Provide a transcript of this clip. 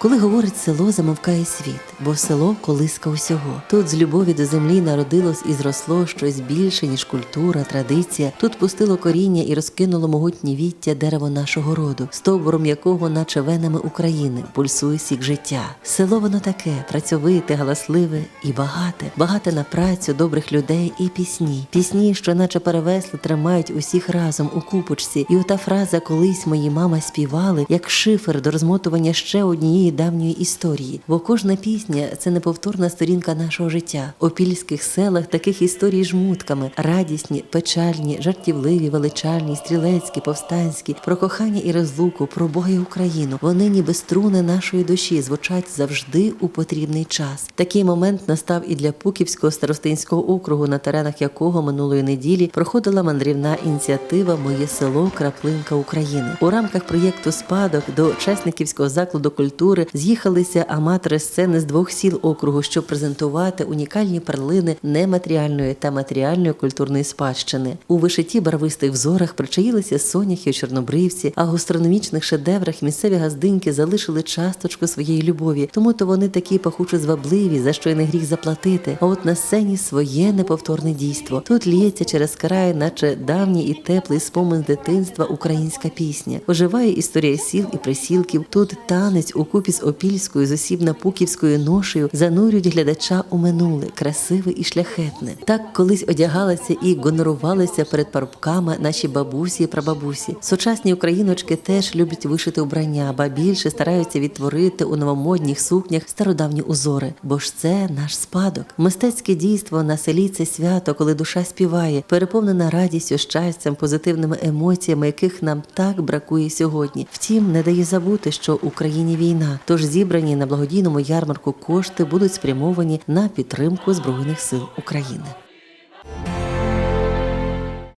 Коли говорить село, замовкає світ, бо село колиска усього. Тут з любові до землі народилось і зросло щось більше, ніж культура, традиція. Тут пустило коріння і розкинуло могутні віття дерево нашого роду, стовбуром якого, наче венами України, пульсує сік життя. Село воно таке працьовите, галасливе і багате, багате на працю, добрих людей і пісні. Пісні, що наче перевесли, тримають усіх разом у купочці. І ота фраза колись мої мама співали, як шифер до розмотування ще однієї давньої історії. Бо кожна пісня це неповторна сторінка нашого життя. У пільських селах таких історій жмутками: радісні, печальні, жартівливі, величальні, стрілецькі, повстанські, про кохання і розлуку, про Бога Україну. Вони ніби струни нашої душі звучать завжди у потрібний час. Такий момент настав і для Пуківського старостинського округу, на теренах якого минулої неділі проходила мандрівна ініціатива Моє село Краплинка України. У рамках проєкту Спадок до Чесниківського закладу культури з'їхалися аматори сцени з двох сіл округу, щоб презентувати унікальні перлини нематеріальної та матеріальної культурної спадщини. У вишиті барвистих взорах причаїлися соняхи Чорнобривці, а в гастрономічних шедеврах місцеві газдиньки залишили часточку своєї любові. Тому то вони такі пахучо звабливі, за що й не гріх заплатити. А от на сцені своє неповторне дійство. Тут ліється через край, наче давній і теплий спомин дитинства українська пісня. Оживає історія сіл і присілків. Тут танець у купі з опільською, з осібно-пуківською ношею занурюють глядача у минуле, красиве і шляхетне. Так колись одягалися і гонорувалися перед парубками наші бабусі і прабабусі. Сучасні україночки теж люблять вишити убрання, ба більше стараються відтворити у новомодніх сукнях стародавні узори, бо ж це наш спадок. Мистецьке дійство на селі це свято, коли душа співає, переповнена радістю, щастям, позитивними емоціями, яких нам так бракує сьогодні. Втім, не дає забути, що в Україні тож зібрані на благодійному ярмарку кошти будуть спрямовані на підтримку збройних сил України.